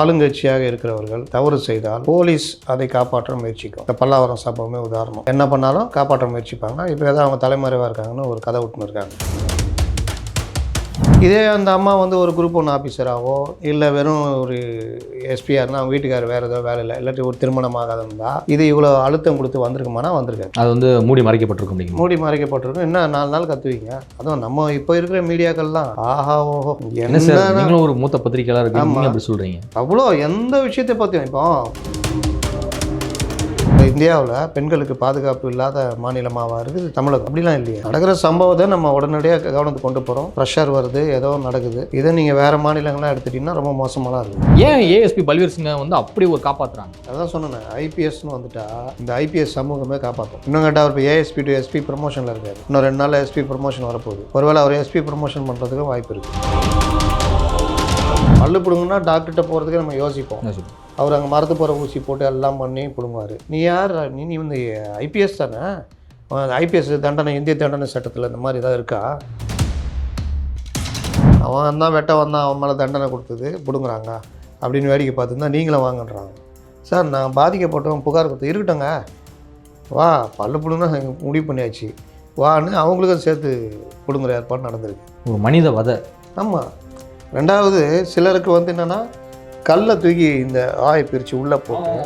ஆளுங்கட்சியாக இருக்கிறவர்கள் தவறு செய்தால் போலீஸ் அதை காப்பாற்ற முயற்சிக்கும். இந்த பல்லாவரம் சம்பவமே உதாரணம். என்ன பண்ணாலும் காப்பாற்ற முயற்சிப்பாங்க. இப்போ ஏதோ அவங்க தலைமறைவாக இருக்காங்கன்னு ஒரு கதை விட்டுன்னு இருக்காங்க. இதே அந்த அம்மா வந்து ஒரு குரூப் ஒன் ஆஃபீஸராகவோ இல்லை வெறும் ஒரு எஸ்பியாக இருந்தால் அவங்க வீட்டுக்காரர் வேறு ஏதோ வேலை இல்லை இல்லாட்டி ஒரு திருமணம் ஆகாத இருந்தால் இது இவ்வளோ அழுத்தம் கொடுத்து வந்திருக்குமானா வந்திருக்காது. அது வந்து மூடி மறைக்கப்பட்டிருக்கும் அப்படிங்க மூடி மறைக்கப்பட்டிருக்கும். என்ன நாலு நாள் கத்துவீங்க? அதுவும் நம்ம இப்போ இருக்கிற மீடியாக்கள்லாம் ஆஹா ஓஹோ என்ன ஒரு மூத்த. நீங்க அப்படி சொல்றீங்க? அவ்வளோ எந்த விஷயத்தை பற்றியும் இப்போ இந்தியாவில் பெண்களுக்கு பாதுகாப்பு இல்லாத மாநிலமாக இருக்குது தமிழகம். அப்படிலாம் இல்லையா. நடக்கிற சம்பவத்தை நம்ம உடனடியாக கவனத்துக்கு கொண்டு போகிறோம் ப்ரெஷர் வருது ஏதோ நடக்குது. இதை நீங்கள் வேறு மாநிலங்களாக எடுத்துட்டிங்கன்னா ரொம்ப மோசமாக இருக்குது ஏன் ஏஎஸ்பி பல்வேறு சிங்கை வந்து அப்படி ஒரு காப்பாத்துறாங்க? அதான் சொன்னேன் ஐபிஎஸ்னு வந்துட்டா இந்த ஐபிஎஸ் சமூகமே காப்பாற்றும் இன்னும் கேட்டால் அவர் இப்போ ஏஎஸ்பி டு எஸ்பி ப்ரமோஷனில் இருக்காரு. இன்னும் ரெண்டு நாள் எஸ்பி ப்ரமோஷன் வரப்போகுது. ஒருவேளை அவர் எஸ்பி ப்ரமோஷன் பண்ணுறதுக்கு வாய்ப்பு இருக்குது பல்லு பிடுங்கன்னா டாக்டர்கிட்ட போகிறதுக்கு நம்ம யோசிப்போம்? அவர் அங்கே மரத்து போகிற ஊசி போட்டு எல்லாம் பண்ணி பிடுங்குவார். நீ யார் நீ நீ வந்து ஐபிஎஸ் தானே? ஐபிஎஸ் தண்டனை இந்திய தண்டனை சட்டத்தில் இந்த மாதிரி ஏதாவது இருக்கா? அவன் வந்தான் வெட்ட வந்தான் அவன் மேலே தண்டனை கொடுத்தது பிடுங்குறாங்க. அப்படின்னு வேடிக்கை பார்த்துருந்தா நீங்களும் வாங்கன்றாங்க. சார் நான் பாதிக்கப்பட்டவன் புகார் கொடுத்து இருக்கட்டுங்க வா பல்லு பிடுங்கன்னா முடிவு பண்ணியாச்சு. வான்னு அவங்களுக்கும் சேர்த்து பிடுங்குற ஏற்பாடு நடந்திருக்கு. ஒரு மனித வதை. ஆமாம் ரெண்டாவது சிலருக்கு வந்து என்னென்னா கல்லை தூக்கி இந்த ஆயை பிரித்து உள்ளே போட்டு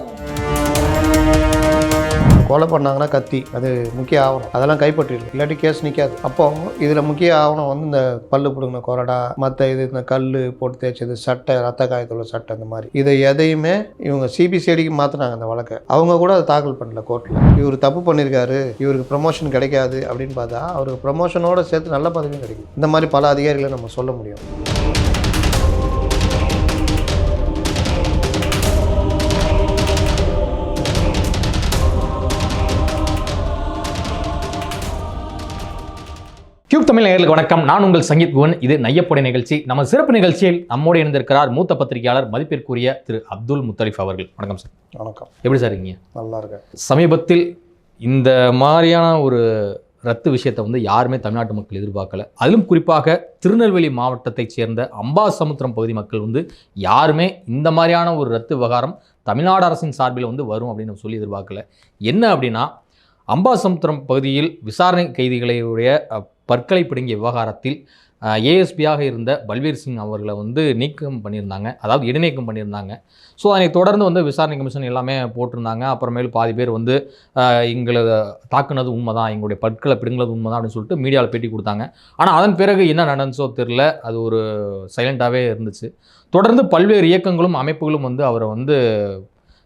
கொலை பண்ணாங்கன்னா கத்தி அது முக்கிய ஆவணம். அதெல்லாம் கைப்பற்றிடும் இல்லாட்டி கேஸ் நிற்காது அப்போ இதில் முக்கிய ஆவணம் வந்து இந்த பல்லு பிடுங்கின கொரடா மற்ற இது இந்த கல் போட்டு தேய்ச்சது சட்டை ரத்த காயத்துள்ள சட்டை அந்த மாதிரி. இதை எதையுமே இவங்க சிபிசிஐடிக்கு மாற்றினாங்க அந்த வழக்கை. அவங்க கூட அதை தாக்கல் பண்ணல கோர்ட்டில் இவர் தப்பு பண்ணியிருக்காரு இவருக்கு ப்ரமோஷன் கிடைக்காது அப்படின்னு பார்த்தா அவருக்கு ப்ரமோஷனோட சேர்த்து நல்ல பதவியும் கிடைக்கும் இந்த மாதிரி பல அதிகாரிகளை நம்ம சொல்ல முடியும். கியூப் தமிழ் நேயர்களுக்கு வணக்கம். நான் உங்கள் சங்கீத் குவன் இது நையப்படை நிகழ்ச்சி. நம்ம சிறப்பு நிகழ்ச்சியில் நம்மோடு இணைந்திருக்கிறார் மூத்த பத்திரிகையாளர் மதிப்பிற்குரிய திரு அப்துல் முத்தலிஃப் அவர்கள். வணக்கம் சார். வணக்கம். எப்படி சார் இருக்கீங்க? நல்லா இருக்கேன். சமீபத்தில் இந்த மாதிரியான ஒரு ரத்து விஷயத்தை வந்து யாருமே தமிழ்நாட்டு மக்கள் எதிர்பார்க்கல. அதிலும் குறிப்பாக திருநெல்வேலி மாவட்டத்தைச் சேர்ந்த அம்பாசமுத்திரம் பகுதி மக்கள் வந்து யாருமே இந்த மாதிரியான ஒரு ரத்து விவகாரம் தமிழ்நாடு அரசின் சார்பில் வந்து வரும் அப்படின்னு சொல்லி எதிர்பார்க்கல. என்ன அப்படின்னா அம்பாசமுத்திரம் பகுதியில் விசாரணை கைதிகளுடைய பற்களை பிடுங்கிய விவகாரத்தில் ஏஎஸ்பியாக இருந்த பல்வீர் சிங் அவர்களை வந்து நீக்கம் பண்ணியிருந்தாங்க. அதாவது இடைநீக்கம் பண்ணியிருந்தாங்க. ஸோ அதனை தொடர்ந்து வந்து விசாரணை கமிஷன் எல்லாமே போட்டிருந்தாங்க. அப்புறமேல் பாதி பேர் வந்து எங்களை தாக்குனது உண்மைதான் எங்களுடைய பற்களை பிடுங்கினது உண்மைதான் அப்படின்னு சொல்லிட்டு மீடியாவில் பேட்டி கொடுத்தாங்க. ஆனால் அதன் பிறகு என்ன நடந்துச்சோ தெரில அது ஒரு சைலண்ட்டாகவே இருந்துச்சு. தொடர்ந்து பல்வேறு இயக்கங்களும் அமைப்புகளும் வந்து அவரை வந்து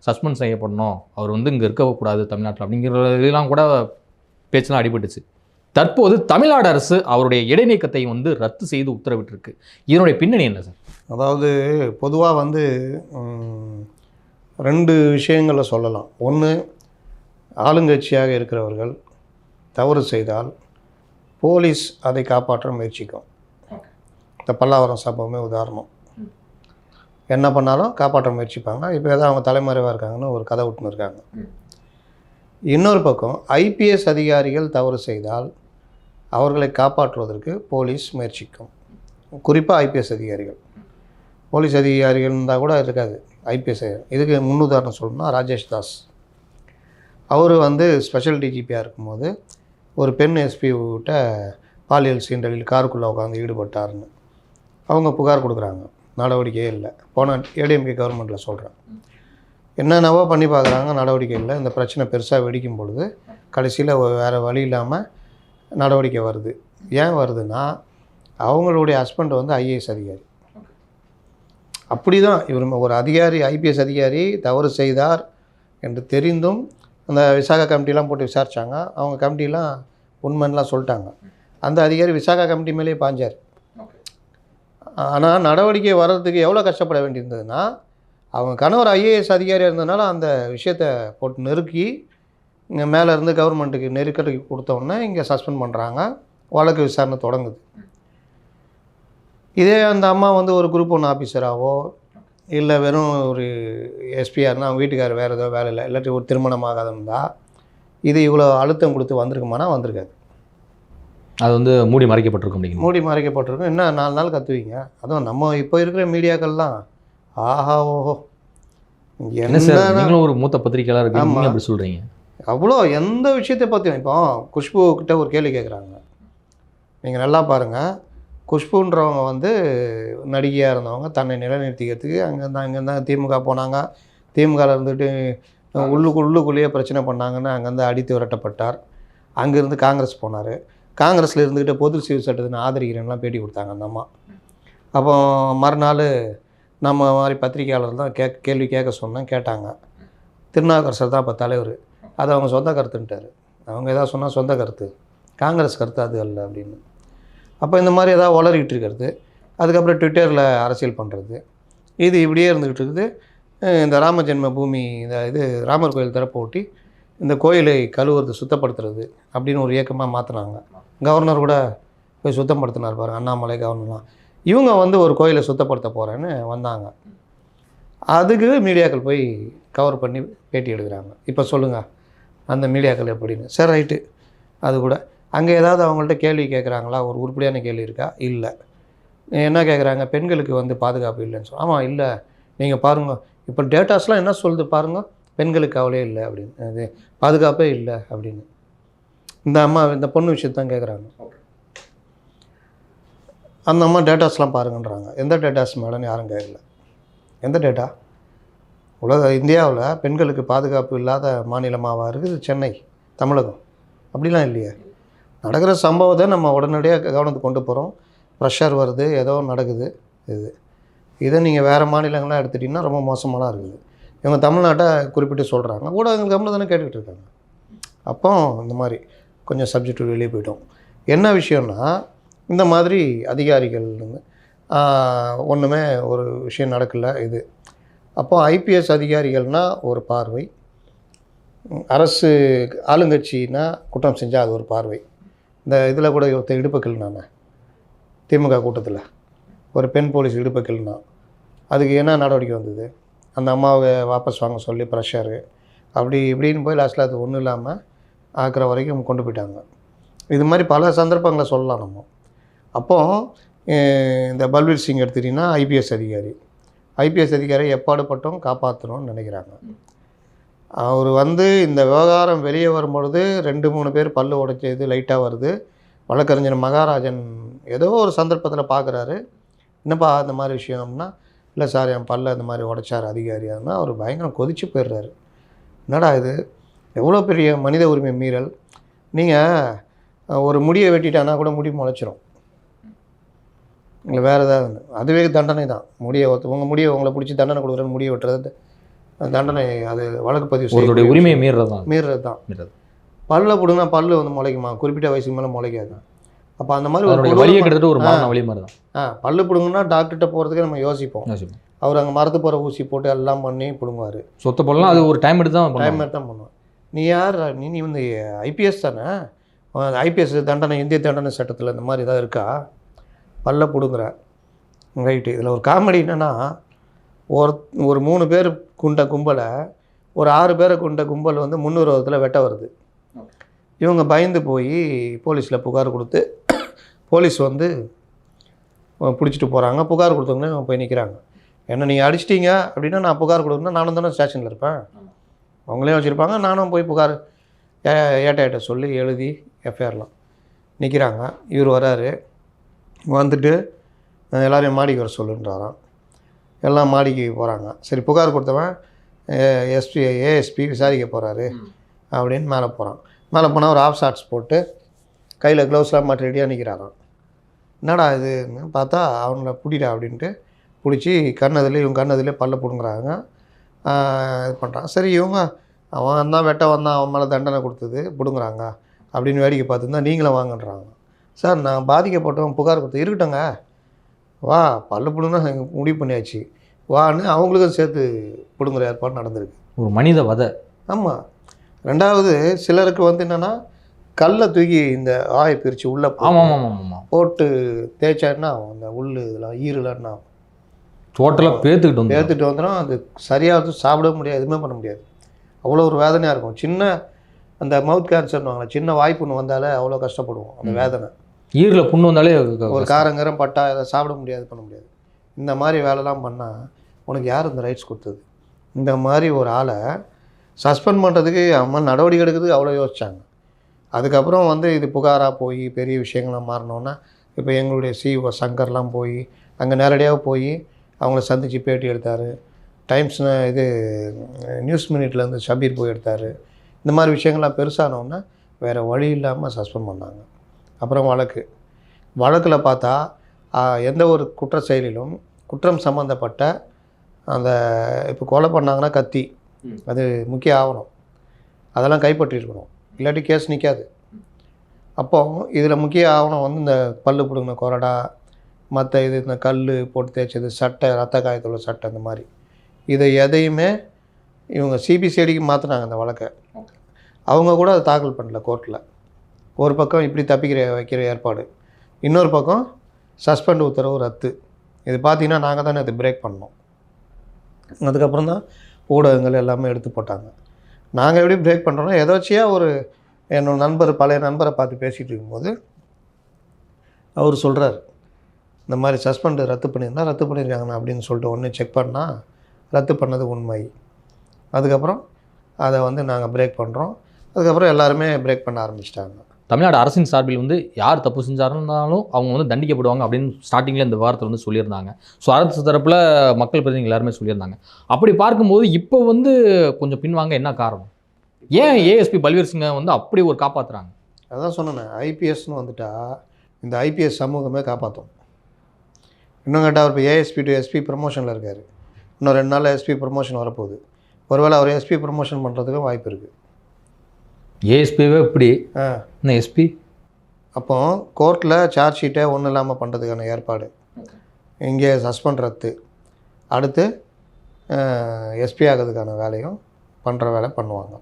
சஸ்பெண்ட் செய்யப்படணும். அவர் வந்து இங்கே இருக்கக்கூடாது தமிழ்நாட்டில் அப்படிங்கிறதெல்லாம் கூட பேச்சுலாம் அடிபட்டுச்சு. தற்போது தமிழ்நாடு அரசு அவருடைய இடைநீக்கத்தை வந்து ரத்து செய்து உத்தரவிட்டிருக்கு. இதனுடைய பின்னணி என்ன சார்? அதாவது பொதுவாக வந்து ரெண்டு விஷயங்களை சொல்லலாம். ஒன்று ஆளுங்கட்சியாக இருக்கிறவர்கள் தவறு செய்தால் போலீஸ் அதை காப்பாற்ற முயற்சிக்கும். இந்த பல்லாவரம் சம்பவமே உதாரணம். என்ன பண்ணாலும் காப்பாற்ற முயற்சிப்பாங்க. இப்போ ஏதோ அவங்க தலைமறைவாக இருக்காங்கன்னு ஒரு கதை விட்டுன்னு இருக்காங்க. இன்னொரு பக்கம் ஐபிஎஸ் அதிகாரிகள் தவறு செய்தால் அவர்களை காப்பாற்றுவதற்கு போலீஸ் முயற்சிக்கும். குறிப்பாக ஐபிஎஸ் அதிகாரிகள். போலீஸ் அதிகாரிகள் இருந்தால் கூட இருக்காது ஐபிஎஸ் இதுக்கு முன்னுதாரணம் சொல்லணும்னா ராஜேஷ் தாஸ். அவர் வந்து ஸ்பெஷல் டிஜிபியாக இருக்கும்போது ஒரு பெண் எஸ்பி கிட்ட பாலியல் சீண்டலில் காருக்குள்ளே உட்காந்து ஈடுபட்டாருன்னு. அவங்க புகார் கொடுக்குறாங்க. நடவடிக்கையே இல்லை. போன ஏடிஎம்கே கவர்மெண்ட்டில் சொல்கிறேன் என்னென்னவோ பண்ணி பார்க்குறாங்க நடவடிக்கை இல்லை இந்த பிரச்சனை பெருசாக வெடிக்கும் பொழுது கடைசியில் வேறு வழி இல்லாமல் நடவடிக்கை வருது. ஏன் வருதுன்னா அவங்களுடைய ஹஸ்பண்ட் வந்து ஐஏஎஸ் அதிகாரி. அப்படி தான் இவர் ஒரு அதிகாரி ஐபிஎஸ் அதிகாரி தவறு செய்தார் என்று தெரிந்தும் அந்த விசாகா கமிட்டிலாம் போட்டு விசாரிச்சாங்க. அவங்க கமிட்டிலாம் உண்மைன்னுலாம் சொல்லிட்டாங்க. அந்த அதிகாரி விசாகா கமிட்டி மேலேயே பாஞ்சார். ஆனால் நடவடிக்கை வர்றதுக்கு எவ்வளோ கஷ்டப்பட வேண்டியிருந்ததுன்னா அவங்க கணவர் ஐஏஎஸ் அதிகாரியாக இருந்ததுனால அந்த விஷயத்தை போட்டு நெருக்கி இங்கே மேலே இருந்து கவர்மெண்ட்டுக்கு நெருக்கடி கொடுத்த உடனே இங்கே சஸ்பெண்ட் பண்ணுறாங்க வழக்கு விசாரணை தொடங்குது. இதே அந்த அம்மா வந்து ஒரு குரூப் ஒன் ஆஃபீஸராகவோ இல்லை வெறும் ஒரு எஸ்பியாக இருந்தால் அவங்க வீட்டுக்காரர் வேறு ஏதோ வேலை இல்லை இல்லாட்டி ஒரு திருமணம் ஆகாத இருந்தால் இது இவ்வளோ அழுத்தம் கொடுத்து வந்திருக்குமானா வந்திருக்காது. அது வந்து மூடி மறைக்கப்பட்டிருக்கும் மூடி மறைக்கப்பட்டிருக்கும். என்ன நாலு நாள் கத்துவீங்க? அதுவும் நம்ம இப்போ இருக்கிற மீடியாக்கள்லாம் ஆஹா ஓஹோ. என்ன சார் நீங்களும் ஒரு மூத்த பத்திரிக்கையாளர் இருக்கு ஆமா. நீங்க அப்படி சொல்றீங்க? அவ்வளோ எந்த விஷயத்தை பற்றியும் இப்போ குஷ்பு கிட்ட ஒரு கேள்வி கேட்குறாங்க நீங்கள் நல்லா பாருங்கள் குஷ்புன்றவங்க வந்து நடிகையாக இருந்தவங்க தன்னை நிலைநிறுத்திக்கிறதுக்கு அங்கேருந்து அங்கேருந்து திமுக போனாங்க. திமுகவில் இருந்துட்டு உள்ளுக்கு உள்ளுக்குள்ளேயே பிரச்சனை பண்ணாங்கன்னு அங்கேருந்து அடித்து விரட்டப்பட்டார். அங்கேருந்து காங்கிரஸ் போனார். காங்கிரஸில் இருந்துக்கிட்டு பொது சிவில் சட்டத்தை நான் ஆதரிக்கிறேன்லாம் பேட்டி கொடுத்தாங்க அந்த அம்மா. அப்போ மறுநாள் நம்ம மாதிரி பத்திரிக்கையாளர் தான் கே கேள்வி கேட்க சொன்னேன் கேட்டாங்க. திருநாவுக்கரசர் தான் இப்போ தலைவர். அது அவங்க சொந்த கருத்துன்ட்டார். அவங்க ஏதாவது சொன்னால் சொந்த கருத்து. காங்கிரஸ் கருத்து அது அல்ல அப்படின்னு. அப்போ இந்த மாதிரி எதாவது வளரிக்கிட்டு இருக்கிறது. அதுக்கப்புறம் ட்விட்டரில் அரசியல் பண்ணுறது இது இப்படியே இருந்துக்கிட்டு இருக்குது. இந்த ராம ஜென்ம பூமி இந்த இது ராமர் கோயில் திறப்பு ஒட்டி இந்த கோயிலை கழுவுறது சுத்தப்படுத்துறது அப்படின்னு ஒரு இயக்கமாக மாற்றினாங்க கவர்னர் கூட போய் சுத்தப்படுத்தினார் பாருங்கள் அண்ணாமலை கவர்னர்லாம். இவங்க வந்து ஒரு கோயிலை சுத்தப்படுத்த போகிறேன்னு வந்தாங்க. அதுக்கு மீடியாக்கள் போய் கவர் பண்ணி பேட்டி எடுக்கிறாங்க. இப்போ சொல்லுங்கள் அந்த மீடியாக்கள் எப்படின்னு. சரி ரைட்டு. அது கூட. அங்கே ஏதாவது அவங்கள்ட்ட கேள்வி கேட்குறாங்களா ஒரு உருப்படியான கேள்வி இருக்கா? இல்லை. என்ன கேட்குறாங்க பெண்களுக்கு வந்து பாதுகாப்பு இல்லைன்னு சொல்லி ஆமாம் இல்லை. நீங்கள் பாருங்கள் இப்போ டேட்டாஸ்லாம் என்ன சொல்லுது பாருங்கள் பெண்களுக்கு கவலையே இல்லை அப்படின்னு. அது பாதுகாப்பே இல்லை அப்படின்னு. இந்த அம்மா இந்த பொண்ணு விஷயத்தான் கேட்குறாங்க அந்த அம்மா டேட்டாஸ்லாம் பாருங்கன்றாங்க. எந்த டேட்டாஸ் மேடம் யாரும் கேட்கல எந்த டேட்டா உலக இந்தியாவில் பெண்களுக்கு பாதுகாப்பு இல்லாத மாநிலமாக இருக்குது சென்னை தமிழகம். அப்படிலாம் இல்லையே. நடக்கிற சம்பவத்தை நம்ம உடனடியாக கவனத்துக்கு கொண்டு போகிறோம் ப்ரெஷர் வருது ஏதோ நடக்குது இது. இதை நீங்கள் வேறு மாநிலங்களாக எடுத்துட்டிங்கன்னா ரொம்ப மோசமாலாம் இருக்குது. இவங்க தமிழ்நாட்டை குறிப்பிட்டு சொல்கிறாங்க ஊடகங்கள் கம்மில் தானே கேட்டுக்கிட்டு இருக்காங்க. அப்போ இந்த மாதிரி கொஞ்சம் சப்ஜெக்ட் வெளியே போயிட்டோம். என்ன விஷயம்னா இந்த மாதிரி அதிகாரிகள் ஒன்றுமே ஒரு விஷயம் நடக்கல இது. அப்போ ஐபிஎஸ் அதிகாரிகள்னா ஒரு பார்வை. அரசு ஆளுங்கட்சினா குற்றம் செஞ்சால் அது ஒரு பார்வை. இந்த இதில் கூட ஒருத்தர் இடுப்புக்கள் நான் திமுக கூட்டத்தில். ஒரு பெண் போலீஸ் இடுப்புக்கள்னா அதுக்கு என்ன நடவடிக்கை வந்தது? அந்த அம்மாவை வாபஸ் வாங்க சொல்லி ப்ரெஷரு அப்படி இப்படின்னு போய் லாஸ்ட்டில் அது ஒன்றும் இல்லாமல் ஆக்கிற வரைக்கும் கொண்டு போயிட்டாங்க. இது மாதிரி பல சந்தர்ப்பங்களை சொல்லலாம் நம்ம. அப்போது இந்த பல்வீர் சிங் எடுத்துட்டிங்கன்னா ஐபிஎஸ் அதிகாரி. ஐபிஎஸ் அதிகாரி எப்பாடுபட்டும் காப்பாற்றணும்னு நினைக்கிறாங்க. அவர் வந்து இந்த விவகாரம் வெளியே வரும்பொழுது ரெண்டு மூணு பேர் பல்லு உடைச்சது லைட்டாக வருது. வழக்கறிஞர் மகாராஜன் ஏதோ ஒரு சந்தர்ப்பத்தில் பார்க்குறாரு என்னப்பா இந்த மாதிரி விஷயம்னா இல்லை சார் என் பல்ல இந்த மாதிரி உடைச்சார் அதிகாரியானா அவர் பயங்கரம் கொதிச்சு போயிடுறாரு. என்னடா இது? எவ்வளோ பெரிய மனித உரிமை மீறல். நீங்கள் ஒரு முடியை வெட்டிட்டானா கூட முடி முளைச்சிரும். இல்லை வேறு ஏதாவது அதுவே தண்டனை தான். முடியை உங்கள் முடியை உங்களை பிடிச்சி தண்டனை கொடுக்குறேன்னு முடியை வெட்டுறது தண்டனை அது வழக்கு பதிவு செய்ய உரிமையை மீறுறது தான் மீறுறது? தான். மீறுறது. பல்ல பிடுங்கினா பல்லு வந்து முளைக்குமா? குறிப்பிட்ட வயசுக்கு மேலே முளைக்காது. அப்போ அந்த மாதிரி ஒரு வழியை கிட்டத்தட்ட ஒரு மரண வழி மாதிரி தான் ஆ பல்லு பிடுங்குனா டாக்டர்கிட்ட போகிறதுக்கே நம்ம யோசிப்போம். அவர் அங்கே மரத்து போகிற ஊசி போட்டு எல்லாம் பண்ணி பிடுங்குவார். சொத்த போடலாம் அது ஒரு டைம் எடுத்து தான் டைம். எடுத்து தான் பண்ணுவான் நீ யார்? நீ நீ வந்து ஐபிஎஸ் தானே? ஐபிஎஸ் தண்டனை இந்திய தண்டனை சட்டத்தில் இந்த மாதிரி ஏதாவது இருக்கா? பல்ல பிடுங்குற. ரைட்டு இதில் ஒரு காமெடி என்னென்னா ஒரு ஒரு மூணு பேர் குண்ட கும்பலை ஒரு ஆறு பேரை குண்ட கும்பல் வந்து முன்னுருவத்தில் வெட்ட வருது. இவங்க பயந்து போய் போலீஸில் புகார் கொடுத்து போலீஸ் வந்து பிடிச்சிட்டு போகிறாங்க புகார் கொடுத்தவொடனே போய் நிற்கிறாங்க என்ன நீங்கள் அடிச்சிட்டிங்க அப்படின்னா நான் புகார் கொடுக்கணும் நானும் தானே ஸ்டேஷனில் இருப்பேன். அவங்களே வச்சுருப்பாங்க. நானும் போய் புகார் ஏ ஏட்ட சொல்லி எழுதி எஃப்ஐஆர்லாம் நிற்கிறாங்க இவர் வராரு. வந்துட்டு எல்லாரையும் மாடிக்கு வர சொல்லுன்றாராம். எல்லாம் மாடிக்கு போகிறாங்க சரி புகார் கொடுத்தவன் எஸ்பி ஏஎஸ்பி விசாரிக்க போகிறாரு அப்படின்னு மேலே போகிறான் மேலே போனால் ஒரு ஆஃப் ஷார்ட்ஸ் போட்டு கையில் க்ளவுஸ்லாம் மாட்டி ரெடியாக நிற்கிறாராம் என்னடா இதுன்னு பார்த்தா அவங்கள பிடிடா அப்படின்ட்டு பிடிச்சி கண்ணதில் இவங்க கண்ணதிலே பல்ல பிடுங்குறாங்க. இது பண்ணுறான் சரி இவங்க அவன் தான் வெட்ட வந்தான் அவன் மேலே தண்டனை கொடுத்தது பிடுங்குறாங்க அப்படின்னு வேடிக்கை பார்த்துருந்தா நீங்களும் வாங்கன்றாங்க. சார் நான் பாதிக்கப்பட்டவன் புகார் கொடுத்து இருக்கட்டுங்க வா பல்ல பிடுங்கினா முடிவு பண்ணியாச்சு. வான்னு அவங்களுக்கும் சேர்த்து பிடுங்குற ஏற்பாடு நடந்திருக்கு. ஒரு மனித வதை. ஆமாம் ரெண்டாவது சிலருக்கு வந்து என்னென்னா கல்லை தூக்கி இந்த ஆயை பிரித்து உள்ளே ஆமாம் ஆமாம் ஆமாம் போட்டு தேய்ச்சான்னா அந்த உள் இதெல்லாம் ஈரலாம் ஆகும் டோட்டலாக பேத்துக்கிட்டு வந்து ஏற்றுட்டு வந்துடும் அது சரியாக சாப்பிட முடியாது எதுவுமே பண்ண முடியாது. அவ்வளோ ஒரு வேதனையாக இருக்கும். சின்ன அந்த மவுத் கேன்சர்னுவாங்களே சின்ன வாய்ப்புன்னு வந்தாலே அவ்வளோ கஷ்டப்படுவோம் அந்த வேதனை. ஈரில் புண்ணு வந்தாலே ஒரு காரங்கரம் பட்டா அதை சாப்பிட முடியாது பண்ண முடியாது. இந்த மாதிரி வேலைலாம் பண்ணால் உனக்கு யார் இந்த ரைட்ஸ் கொடுத்தது? இந்த மாதிரி ஒரு ஆளை சஸ்பெண்ட் பண்ணுறதுக்கு அம்மா நடவடிக்கை எடுக்கிறதுக்கு அவ்வளோ யோசிச்சாங்க. அதுக்கப்புறம் வந்து இது புகாராக போய் பெரிய விஷயங்கள்லாம் மாறினோன்னா இப்போ எங்களுடைய சிஓ சங்கர்லாம் போய் அங்கே நேரடியாக போய் அவங்கள சந்தித்து பேட்டி எடுத்தார். டைம்ஸ் இது நியூஸ் மினிட்லேருந்து ஷபீர் போய் எடுத்தார். இந்த மாதிரி விஷயங்கள்லாம் பெருசானோன்னா வேறு வழி இல்லாமல் சஸ்பெண்ட் பண்ணாங்க. அப்புறம் வழக்கு. வழக்கில் பார்த்தா எந்த ஒரு குற்ற செயலிலும் குற்றம் சம்மந்தப்பட்ட அந்த இப்போ கொலை பண்ணாங்கன்னா கத்தி. அது முக்கிய ஆவணம். அதெல்லாம் கைப்பற்றிருக்கணும். இல்லாட்டி கேஸ் நிற்காது அப்போ இதில் முக்கிய ஆவணம் வந்து இந்த பல்லு பிடுங்கின கொரடா மற்ற இது இந்த கல் போட்டு தேய்ச்சது சட்டை ரத்த காயத்தோட சட்டை இந்த மாதிரி. இதை எதையுமே இவங்க சிபிசிஐடிக்கு மாற்றினாங்க அந்த வழக்கை. அவங்க கூட அதை தாக்கல் பண்ணல கோர்ட்டில் ஒரு பக்கம் இப்படி தப்பிக்கிற வைக்கிற ஏற்பாடு. இன்னொரு பக்கம் சஸ்பெண்ட் உத்தரவு ரத்து இது பார்த்தீங்கன்னா நாங்கள் தானே அது பிரேக் பண்ணோம். அதுக்கப்புறம் தான் ஊடகங்கள் எல்லாமே எடுத்து போட்டாங்க. நாங்கள் எப்படி பிரேக் பண்ணுறோன்னா எதாச்சியாக ஒரு என்னோடய நண்பர் பழைய நண்பரை பார்த்து பேசிகிட்டு இருக்கும்போது அவர் சொல்கிறார் இந்த மாதிரி சஸ்பெண்டு ரத்து பண்ணியிருந்தா ரத்து பண்ணியிருக்காங்கண்ணா அப்படின்னு சொல்லிட்டு ஒன்று செக் பண்ணால் ரத்து பண்ணது உண்மை. அதுக்கப்புறம் அதை வந்து நாங்கள் பிரேக் பண்ணுறோம் அதுக்கப்புறம் எல்லாருமே பிரேக் பண்ண ஆரம்பிச்சிட்டாங்க. தமிழ்நாடு அரசின் சார்பில் வந்து யார் தப்பு செஞ்சாருன்னாலும் அவங்க வந்து தண்டிக்கப்படுவாங்க அப்படின்னு ஸ்டார்டிங்கில் இந்த வாரத்தில் வந்து சொல்லியிருந்தாங்க. ஸோ அரசு தரப்பில் மக்கள் பிரதிநிதிகள் எல்லாருமே சொல்லியிருந்தாங்க. அப்படி பார்க்கும்போது இப்போ வந்து கொஞ்சம் பின்வாங்க என்ன காரணம்? ஏன் ஏஎஸ்பி பல்வீர் சிங்கை வந்து அப்படி ஒரு காப்பாற்றுறாங்க அதான் சொன்னேன் ஐபிஎஸ்னு வந்துட்டா இந்த ஐபிஎஸ் சமூகமே காப்பாற்றும் இன்னும் கேட்டால் அவர் இப்போ ஏஎஸ்பி டு எஸ்பி ப்ரமோஷனில் இருக்கார். இன்னும் ரெண்டு நாளில் எஸ்பி ப்ரமோஷன் வரப்போகுது. ஒருவேளை அவர் எஸ்பி ப்ரமோஷன் பண்ணுறதுக்கும் வாய்ப்பு இருக்குது ஏஎஸ்பிவே இப்படி என்ன எஸ்பி அப்போ கோர்ட்டில் சார்ஜ் ஷீட்டே ஒன்றும் இல்லாமல் பண்ணுறதுக்கான ஏற்பாடு. இங்கே சஸ்பெண்ட் ரத்து. அடுத்து எஸ்பி ஆகிறதுக்கான வேலையும் பண்ணுற வேலை பண்ணுவாங்க.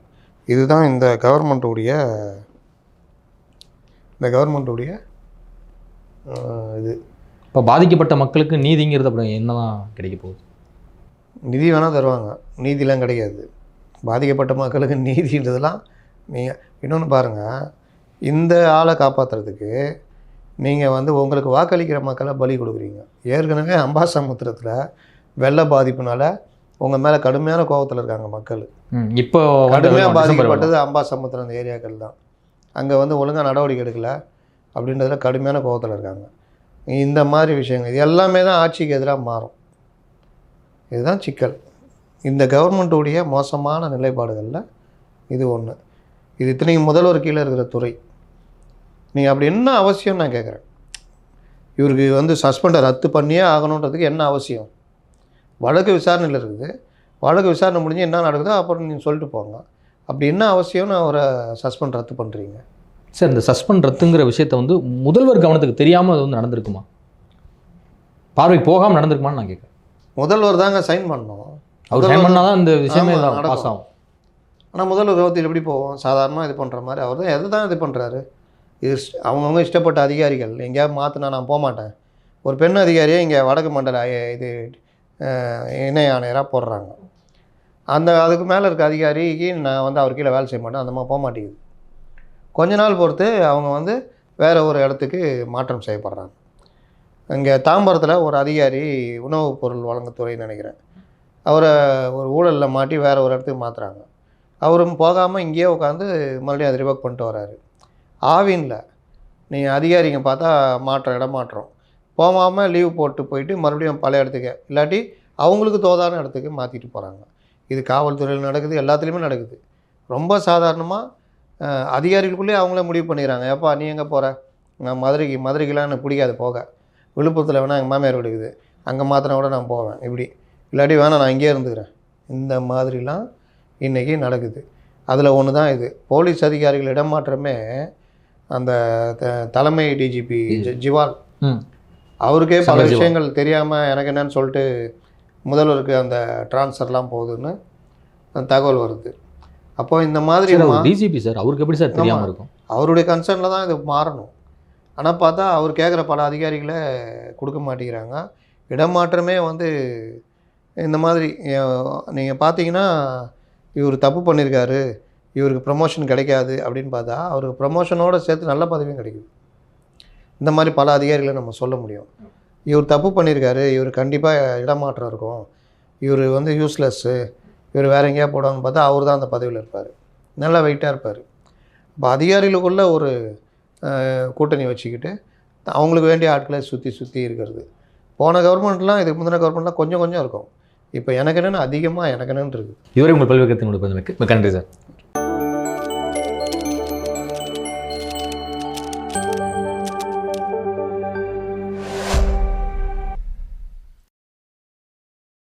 இதுதான் இந்த கவர்மெண்ட்டுடைய இந்த கவர்மெண்ட்டுடைய இது. இப்போ பாதிக்கப்பட்ட மக்களுக்கு நீதிங்கிறது அப்படி என்னதான் கிடைக்க போகுது? நிதி வேணால் தருவாங்க. நீதிலாம் கிடைக்காது. பாதிக்கப்பட்ட மக்களுக்கு நீதின்றதெல்லாம் நீங்கள் இன்னொன்று பாருங்கள் இந்த ஆளை காப்பாற்றுறதுக்கு நீங்கள் வந்து உங்களுக்கு வாக்களிக்கிற மக்களை பலி கொடுக்குறீங்க. ஏற்கனவே அம்பாசமுத்திரத்தில் வெள்ள பாதிப்புனால உங்கள் மேலே கடுமையான கோபத்தில் இருக்காங்க மக்கள். இப்போ கடுமையாக பாதிக்கப்பட்டது அம்பாசமுத்திரம் அந்த ஏரியாக்கள் தான். அங்கே வந்து ஒழுங்காக நடவடிக்கை எடுக்கல அப்படின்றதுல கடுமையான கோபத்தில் இருக்காங்க. இந்த மாதிரி விஷயங்கள் இது எல்லாமே தான் ஆட்சிக்கு எதிராக மாறும். இதுதான் சிக்கல். இந்த கவர்மெண்ட்டுடைய மோசமான நிலைப்பாடுகளில் இது ஒன்று இது இத்தனைக்கு முதல்வர் கீழே இருக்கிற துறை. நீங்கள் அப்படி என்ன அவசியம் நான் கேட்குறேன். இவருக்கு வந்து சஸ்பெண்டை ரத்து பண்ணியே ஆகணுன்றதுக்கு என்ன அவசியம்? வழக்கு விசாரணையில் இருக்குது. வழக்கு விசாரணை முடிஞ்சு என்ன நடக்குதோ அப்புறம் நீங்கள் சொல்லிட்டு போங்க. அப்படி என்ன அவசியம்னு அவரை சஸ்பெண்ட் ரத்து பண்ணுறீங்க சார் இந்த சஸ்பெண்ட் ரத்துங்கிற விஷயத்த வந்து முதல்வர் கவனத்துக்கு தெரியாமல் அது வந்து நடந்திருக்குமா? பார்வை போகாமல் நடந்திருக்குமான்னு நான் கேட்குறேன். முதல்வர் தாங்க சைன் பண்ணோம் அவர் சைன் பண்ணால் தான் இந்த விஷயமே பாஸ். ஆகும். ஆனால் முதல் விபத்தில் எப்படி போவோம்? சாதாரணமாக இது பண்ணுற மாதிரி அவர் தான் எதை தான் இது பண்ணுறாரு இது அவங்கவுங்க இஷ்டப்பட்ட அதிகாரிகள். எங்கேயாவது மாற்றினா நான் போக மாட்டேன். ஒரு பெண் அதிகாரியே இங்கே வடக்கு மண்டல இது இணை ஆணையராக போடுறாங்க. அந்த அதுக்கு மேலே இருக்க அதிகாரிக்கு நான் வந்து அவர் கீழே வேலை செய்ய மாட்டேன். அந்த மாதிரி போக மாட்டேங்குது. கொஞ்ச நாள் பொறுத்து அவங்க வந்து வேறு ஒரு இடத்துக்கு மாற்றம் செய்யப்படுறாங்க. இங்கே தாம்பரத்தில் ஒரு அதிகாரி உணவுப் பொருள் வழங்கத்துறைன்னு நினைக்கிறேன். அவரை ஒரு ஊழலில் மாட்டி வேறு ஒரு இடத்துக்கு மாற்றுறாங்க அவரும் போகாமல் இங்கேயே உட்காந்து மறுபடியும் அதை ரிவர்க் பண்ணிட்டு வராரு. ஆவினில் நீ அதிகாரிங்க பார்த்தா மாற்றம். இடமாற்றம் போகாமல் லீவ் போட்டு போயிட்டு மறுபடியும் பழைய இடத்துக்கு இல்லாட்டி அவங்களுக்கு தோதான இடத்துக்கு மாற்றிட்டு போகிறாங்க இது காவல்துறையில் நடக்குது எல்லாத்துலேயுமே நடக்குது. ரொம்ப சாதாரணமாக அதிகாரிகளுக்குள்ளேயே அவங்களே முடிவு பண்ணிக்கிறாங்க. ஏப்பா நீ எங்கே போகிற நான் மதுரைக்கு மதுரைக்கெலாம் எனக்கு பிடிக்காது போக. விழுப்புரத்தில் வேணால் எங்கள் மாமியார் விடுக்குது அங்கே மாற்றினா கூட நான் போவேன் இப்படி. இல்லாட்டி வேணாம் நான் இங்கேயே இருந்துக்கிறேன். இந்த மாதிரிலாம் இன்றைக்கி நடக்குது. அதில் ஒன்று தான் இது. போலீஸ் அதிகாரிகள் இடமாற்றமே அந்த த- தலைமை டிஜிபி ஜிவால். அவருக்கே பல. விஷயங்கள் தெரியாமல் எனக்கு என்னன்னு சொல்லிட்டு முதல்வருக்கு அந்த ட்ரான்ஸ்ஃபர்லாம் போகுதுன்னு தகவல் வருது. அப்போ இந்த மாதிரி டிஜிபி சார் அவருக்கு எப்படி சார் தெரியாமல். இருக்கும்? அவருடைய கன்சர்னில் தான் இது மாறணும். ஆனால் பார்த்தா அவர் கேட்குற பல அதிகாரிகளை கொடுக்க மாட்டேங்கிறாங்க. இடமாற்றமே வந்து இந்த மாதிரி நீங்கள் பார்த்தீங்கன்னா இவர் தப்பு பண்ணியிருக்காரு இவருக்கு ப்ரமோஷன் கிடைக்காது அப்படின்னு பார்த்தா அவருக்கு ப்ரமோஷனோடு சேர்த்து நல்ல பதவியும் கிடைக்கும் இந்த மாதிரி பல அதிகாரிகளை நம்ம சொல்ல முடியும். இவர் தப்பு பண்ணியிருக்காரு இவர் கண்டிப்பாக இடமாற்றம் இருக்கும். இவர் வந்து யூஸ்லெஸ்ஸு இவர் வேற எங்கேயா போடுவாங்கன்னு பார்த்தா அவர் தான் அந்த பதவியில் இருப்பார். நல்லா வெயிட்டாக இருப்பார். இப்போ அதிகாரிகளுக்குள்ள ஒரு கூட்டணி வச்சுக்கிட்டு அவங்களுக்கு வேண்டிய ஆட்களை சுற்றி சுற்றி இருக்கிறது. போன கவர்மெண்ட்லாம் இதுக்கு முந்தின கவர்மெண்ட்லாம் கொஞ்சம் கொஞ்சம் இருக்கும். இப்போ எனக்கு என்னென்னு அதிகமாக எனக்கு என்னன்னு இருக்குது இதுவரை உங்கள் பல்வேறு கருத்து மிக்க நன்றி சார்.